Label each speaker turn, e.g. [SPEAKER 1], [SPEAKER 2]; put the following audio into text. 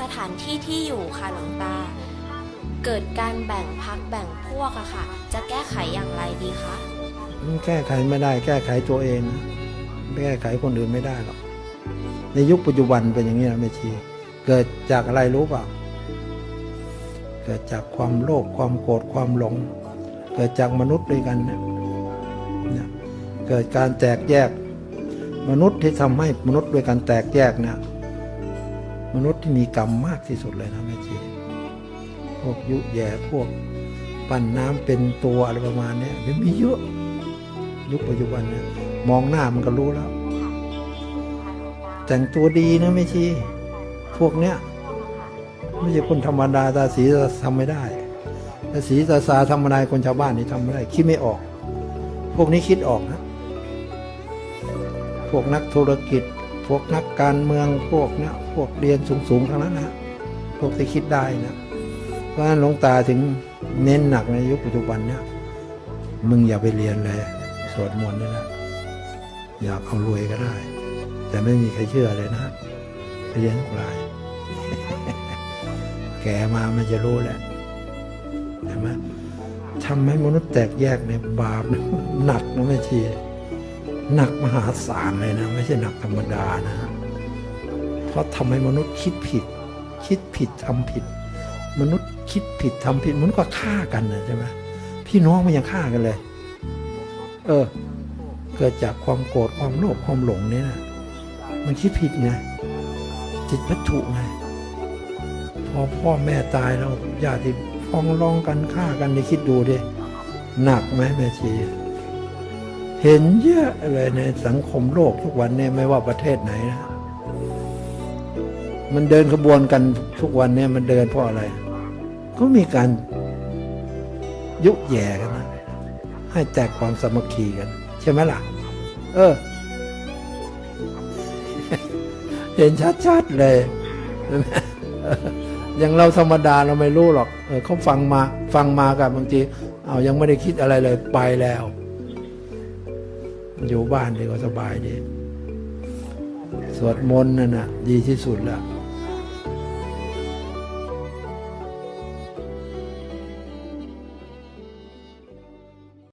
[SPEAKER 1] สถานที่ที่อยู่ค่ะหลวงตา เกิดการแบ่งพักแบ่งพวกอะค่ะ จะแก้ไขอย่างไรดีคะ
[SPEAKER 2] มันแก้ไขไม่ได้แก้ไขตัวเองนะแก้ไขคนอื่นไม่ได้หรอกในยุคปัจจุบันเป็นอย่างนี้นะแม่ชี เกิดจากอะไรรู้เปล่าเกิดจากความโลภความโกรธความหลง เกิดจากมนุษย์ด้วยกันเนี่ยเนี่ยเกิดการแตกแยก มนุษย์ที่ทำให้มนุษย์ด้วยกันแตกแยกเนี่ย มนุษย์ที่มีกรรมมากที่สุดเลยนะแม่ชีพวกยุแย่พวกปั่นน้ำเป็นตัวอะไรประมาณเนี้ยมันมีเยอะยุคปัจจุบันเนี่ยมองหน้ามันก็รู้แล้ว แต่งตัวดีนะไม่ชีพวกเนี้ยไม่ใช่คนธรรมดาตาสีตาทำไม่ได้ตาสีตาสาทำไม่ได้คนชาวบ้านนี่ทำไม่ได้ คิดไม่ออก พวกนี้คิดออกนะ พวกนักธุรกิจ วกนักการเมืองพวกเนี้ยพวกเรียนสูงๆทั้งนั้นนะพวกที่คิดได้นะเพราะฉะนั้นหลวงตาถึงเน้นหนักในยุคปัจจุบันเนี่ยมึงอย่าไปเรียนเลยสวดมนต์นี่นะอยากเอารวยก็ได้ แต่ไม่มีใครเชื่อเลยนะไปเรียนทุกราย แก่มามันจะรู้แหละเห็นไหมทำให้มนุษย์แตกแยกในบาปหนักนะไม่ชี หนักมหาศาลเลยนะ ไม่ใช่หนักธรรมดานะเพราะทำให้มนุษย์คิดผิด คิดผิดทำผิด มนุษย์คิดผิดทำผิดมันก็ฆ่ากันนะใช่ไหมพี่น้องมันยังฆ่ากันเลย เออ เกิดจากความโกรธความโลภความหลงเนี่ยนะมันคิดผิดไงจิตวัตถุไงพอพ่อแม่ตายแล้วญาติฟ้องร้องกันฆ่ากันนี่คิดดูดิหนักไหมแม่ชี เห็นเยอะเลยในสังคมโลกทุกวันเนี่ยไม่ว่าประเทศไหนนะ มันเดินขบวนกันทุกวันเนี่ยมันเดินเพราะอะไร ก็มีการยุแย่กันนะให้แตกความสามัคคีกัน ใช่ไหมล่ะ เออ เห็นชัดๆเลยอออย่างเราธรรมดาเราไม่รู้หรอก เออเขาฟังมา ฟังมากับบางที เอายังไม่ได้คิดอะไรเลยไปแล้ว อยู่บ้านดีกว่าสบายดี สวดมนต์นั่นน่ะดีที่สุดละ